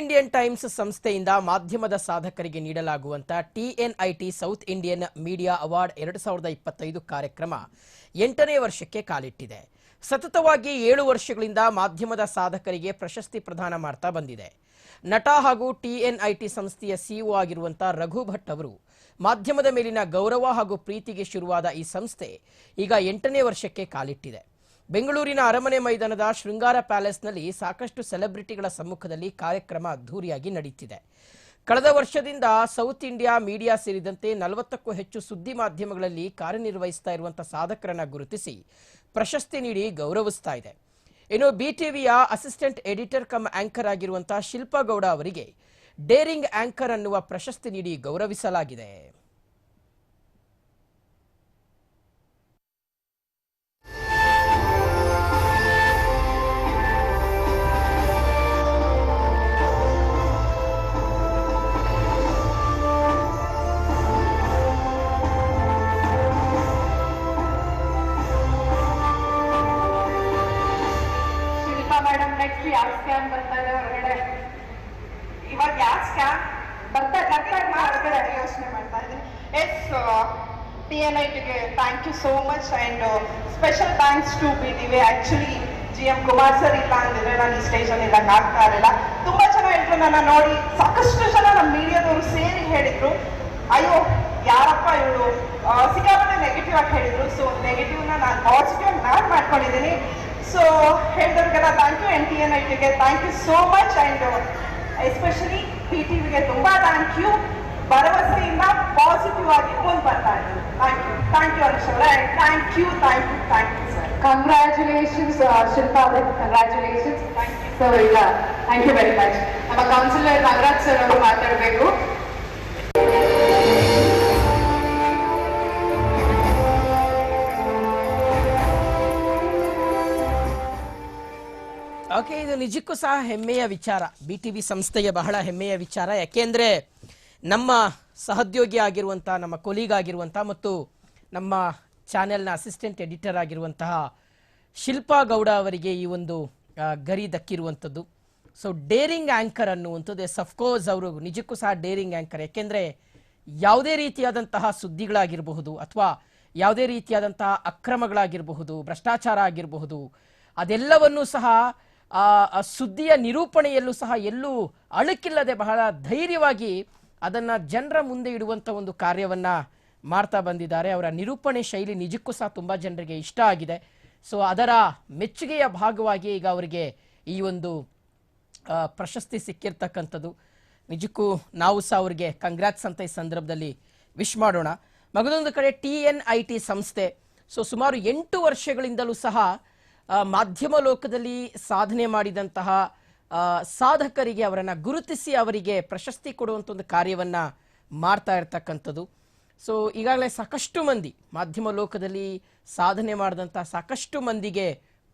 Indian times ಸಂಸ್ಥೆಯಿಂದ ಮಾಧ್ಯಮದ ಸಾಧಕರಿಗೆ ನೀಡಲಾಗುವಂತ TNIT South Indian media award ಎರಡು ಸಾವಿರದ ಇಪ್ಪತ್ತೈದು ಕಾರ್ಯಕ್ರಮ ಎಂಟನೇ ವರ್ಷಕ್ಕೆ ಕಾಲಿಟ್ಟಿದೆ. ಸತತವಾಗಿ ಏಳು ವರ್ಷಗಳಿಂದ ಮಾಧ್ಯಮದ ಸಾಧಕರಿಗೆ ಪ್ರಶಸ್ತಿ ಪ್ರದಾನ ಮಾಡ್ತಾ ಬಂದಿದೆ. ನಟ ಹಾಗೂ ಟಿಎನ್ಐಟಿ ಸಂಸ್ಥೆಯ ಸಿಇಒ ಆಗಿರುವಂತಹ ರಘು ಭಟ್ ಅವರು ಮಾಧ್ಯಮದ ಮೇಲಿನ ಗೌರವ ಹಾಗೂ ಪ್ರೀತಿಗೆ ಶುರುವಾದ ಈ ಸಂಸ್ಥೆ ಈಗ ಎಂಟನೇ ವರ್ಷಕ್ಕೆ ಕಾಲಿಟ್ಟಿದೆ. ಬೆಂಗಳೂರಿನ ಅರಮನೆ ಮೈದಾನದ ಶೃಂಗಾರ ಪ್ಯಾಲೇಸ್ನಲ್ಲಿ ಸಾಕಷ್ಟು ಸೆಲೆಬ್ರಿಟಿಗಳ ಸಮ್ಮುಖದಲ್ಲಿ ಕಾರ್ಯಕ್ರಮ ಅದ್ಧೂರಿಯಾಗಿ ನಡೆಯುತ್ತಿದೆ ಕಳೆದ ವರ್ಷದಿಂದ ಸೌತ್ ಇಂಡಿಯಾ ಮೀಡಿಯಾ ಸೇರಿದಂತೆ ನಲವತ್ತಕ್ಕೂ ಹೆಚ್ಚು ಸುದ್ದಿ ಮಾಧ್ಯಮಗಳಲ್ಲಿ ಕಾರ್ಯನಿರ್ವಹಿಸ್ತಾ ಇರುವಂತಹ ಸಾಧಕರನ್ನು ಗುರುತಿಸಿ ಪ್ರಶಸ್ತಿ ನೀಡಿ ಗೌರವಿಸ್ತಾ ಇದೆ. ಇನ್ನು ಬಿಟಿವಿಯ ಅಸಿಸ್ಟೆಂಟ್ ಎಡಿಟರ್ ಕಮ್ ಆಂಕರ್ ಆಗಿರುವಂತಹ ಶಿಲ್ಪಾ ಗೌಡ ಅವರಿಗೆ ಡೇರಿಂಗ್ ಆಂಕರ್ ಅನ್ನುವ ಪ್ರಶಸ್ತಿ ನೀಡಿ ಗೌರವಿಸಲಾಗಿದೆ. ಸ್ಕ್ಯಾಮ್ ಬರ್ತಾ ಇದೆ ಹೊರಗಡೆ. ಇವಾಗ ಯಾವ ಸ್ಕ್ಯಾನ್ ಬರ್ತಾ ಬರ್ತಾ ಹೊರಗಡೆ ಯೋಚನೆ ಮಾಡ್ತಾ ಇದ್ದೀನಿ ಎಸ್ ಟಿ ಎನ್ ಟಿಗೆ thank you so much and special thanks to B T V actually G M Kumar sir ಇಲ್ಲ ಅಂದಿದ್ರೆ ನಾನು ಈ ಸ್ಟೇಜಲ್ಲಿ ಇರಂಗೆ ಆಗ್ತಾ ಇರಲಿಲ್ಲ. ತುಂಬ ಜನ ಹೇಳಿದ್ರು ನನ್ನ ನೋಡಿ ಸಾಕಷ್ಟು ಜನ ನಮ್ಮ ಮೀಡಿಯಾದವರು ಸೇರಿ ಹೇಳಿದ್ರು. ಅಯ್ಯೋ ಯಾರಪ್ಪ ಇವಳು ಸಿಕ್ಕಾಪಟ್ಟೆ ನೆಗೆಟಿವ್ ಆಗಿ ಹೇಳಿದ್ರು. ಸೊ ನೆಗೆಟಿವ್ನ ನಾನು ಪಾಸಿಟಿವ್ ನಾನು ಮಾಡ್ಕೊಂಡಿದ್ದೀನಿ. So ಹೇಳಿದವ್ರಿಗೆಲ್ಲ thank you N T N I ಟಿಗೆ thank you so much and especially P T ವಿಗೆ ತುಂಬ ಥ್ಯಾಂಕ್ ಯು ಭರವಸೆಯಿಂದ ಪಾಸಿಟಿವ್ ಆಗಿ ಮುಂದೆ ಬರ್ತಾ ಇದ್ದೀನಿ thank you thank you Anush ಅವರೇ. Thank you thank you thank you sir congratulations Shilpa ಅವರೇ. Congratulations thank you so ಇಲ್ಲ ಥ್ಯಾಂಕ್ ಯು ವೆರಿ ಮಚ್ ನಮ್ಮ ಕೌನ್ಸಿಲರ್ ನಾಗರಾಜ್ ಸರ್ ಅವರು ಮಾತಾಡಬೇಕು. ಓಕೆ ಇದು ನಿಜಕ್ಕೂ ಸಹ ಹೆಮ್ಮೆಯ ವಿಚಾರ? ಬಿ ಟಿ ವಿ ಸಂಸ್ಥೆಯ ಬಹಳ ಹೆಮ್ಮೆಯ ವಿಚಾರ. ಯಾಕೆಂದರೆ ನಮ್ಮ ಸಹೋದ್ಯೋಗಿ ಆಗಿರುವಂಥ ನಮ್ಮ ಕೊಲೀಗ್ ಆಗಿರುವಂಥ ಮತ್ತು ನಮ್ಮ ಚಾನೆಲ್ನ ಅಸಿಸ್ಟೆಂಟ್ ಎಡಿಟರ್ ಆಗಿರುವಂತಹ ಶಿಲ್ಪಾ ಗೌಡ ಅವರಿಗೆ ಈ ಒಂದು ಗರಿ ದಕ್ಕಿರುವಂಥದ್ದು. ಸೊ ಡೇರಿಂಗ್ ಆ್ಯಂಕರ್ ಅನ್ನುವಂಥದ್ದು. ಎಸ್ ಅಫ್ಕೋರ್ಸ್ ಅವರು ನಿಜಕ್ಕೂ ಸಹ ಡೇರಿಂಗ್ ಆ್ಯಂಕರ್ ಯಾಕೆಂದರೆ ಯಾವುದೇ ರೀತಿಯಾದಂತಹ ಸುದ್ದಿಗಳಾಗಿರಬಹುದು ಅಥವಾ ಯಾವುದೇ ರೀತಿಯಾದಂತಹ ಅಕ್ರಮಗಳಾಗಿರಬಹುದು, ಭ್ರಷ್ಟಾಚಾರ ಆಗಿರಬಹುದು, ಅದೆಲ್ಲವನ್ನೂ ಸಹ ಆ ಸುದ್ದಿಯ ನಿರೂಪಣೆಯಲ್ಲೂ ಸಹ ಎಲ್ಲೂ ಅಳುಕಿಲ್ಲದೆ ಬಹಳ ಧೈರ್ಯವಾಗಿ ಅದನ್ನು ಜನರ ಮುಂದೆ ಇಡುವಂಥ ಒಂದು ಕಾರ್ಯವನ್ನು ಮಾಡ್ತಾ ಬಂದಿದ್ದಾರೆ. ಅವರ ನಿರೂಪಣೆ ಶೈಲಿ ನಿಜಕ್ಕೂ ಸಹ ತುಂಬ ಜನರಿಗೆ ಇಷ್ಟ ಆಗಿದೆ. ಸೊ ಅದರ ಮೆಚ್ಚುಗೆಯ ಭಾಗವಾಗಿ ಈಗ ಅವರಿಗೆ ಈ ಒಂದು ಪ್ರಶಸ್ತಿ ಸಿಕ್ಕಿರ್ತಕ್ಕಂಥದ್ದು. ನಿಜಕ್ಕೂ ನಾವು ಸಹ ಅವರಿಗೆ ಕಂಗ್ರಾಟ್ಸ್ ಅಂತ ಈ ಸಂದರ್ಭದಲ್ಲಿ ವಿಶ್ ಮಾಡೋಣ. ಮಗದೊಂದು ಕಡೆ ಟಿ ಎನ್ ಐ ಟಿ ಸಂಸ್ಥೆ. ಸೊ ಸುಮಾರು ಎಂಟು ವರ್ಷಗಳಿಂದಲೂ ಸಹ ಮಾಧ್ಯಮ ಲೋಕದಲ್ಲಿ ಸಾಧನೆ ಮಾಡಿದಂತಹ ಸಾಧಕರಿಗೆ ಅವರನ್ನು ಗುರುತಿಸಿ ಅವರಿಗೆ ಪ್ರಶಸ್ತಿ ಕೊಡುವಂಥ ಒಂದು ಕಾರ್ಯವನ್ನು ಮಾಡ್ತಾ ಇರ್ತಕ್ಕಂಥದ್ದು. ಸೊ ಈಗಾಗಲೇ ಸಾಕಷ್ಟು ಮಂದಿ, ಮಾಧ್ಯಮ ಲೋಕದಲ್ಲಿ ಸಾಧನೆ ಮಾಡಿದಂಥ ಸಾಕಷ್ಟು ಮಂದಿಗೆ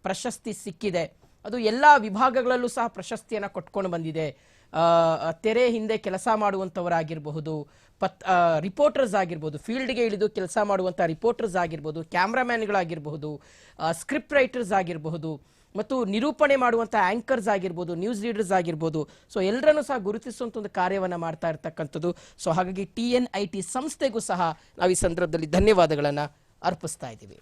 ಪ್ರಶಸ್ತಿ ಸಿಕ್ಕಿದೆ. ಅದು ಎಲ್ಲ ವಿಭಾಗಗಳಲ್ಲೂ ಸಹ ಪ್ರಶಸ್ತಿಯನ್ನು ಕೊಟ್ಕೊಂಡು ಬಂದಿದೆ. ತೆರೆ ಹಿಂದೆ ಕೆಲಸ ಮಾಡುವಂಥವರಾಗಿರಬಹುದು, ಪತ್ ರಿಪೋರ್ಟರ್ಸ್ ಆಗಿರ್ಬೋದು, ಫೀಲ್ಡ್ಗೆ ಇಳಿದು ಕೆಲಸ ಮಾಡುವಂಥ ರಿಪೋರ್ಟರ್ಸ್ ಆಗಿರ್ಬೋದು, ಕ್ಯಾಮ್ರಾಮ್ಯಾನ್ಗಳಾಗಿರ್ಬಹುದು ಸ್ಕ್ರಿಪ್ಟ್ ರೈಟರ್ಸ್ ಆಗಿರಬಹುದು, ಮತ್ತು ನಿರೂಪಣೆ ಮಾಡುವಂಥ ಆ್ಯಂಕರ್ಸ್ ಆಗಿರ್ಬೋದು ನ್ಯೂಸ್ ರೀಡರ್ಸ್ ಆಗಿರ್ಬೋದು. ಸೊ ಎಲ್ಲರನ್ನೂ ಸಹ ಗುರುತಿಸುವಂಥ ಒಂದು ಕಾರ್ಯವನ್ನು ಮಾಡ್ತಾ ಇರ್ತಕ್ಕಂಥದ್ದು. ಸೊ ಹಾಗಾಗಿ ಟಿ ಎನ್ ಐ ಟಿ ಸಂಸ್ಥೆಗೂ ಸಹ ನಾವು ಈ ಸಂದರ್ಭದಲ್ಲಿ ಧನ್ಯವಾದಗಳನ್ನು ಅರ್ಪಿಸ್ತಾ ಇದ್ದೀವಿ.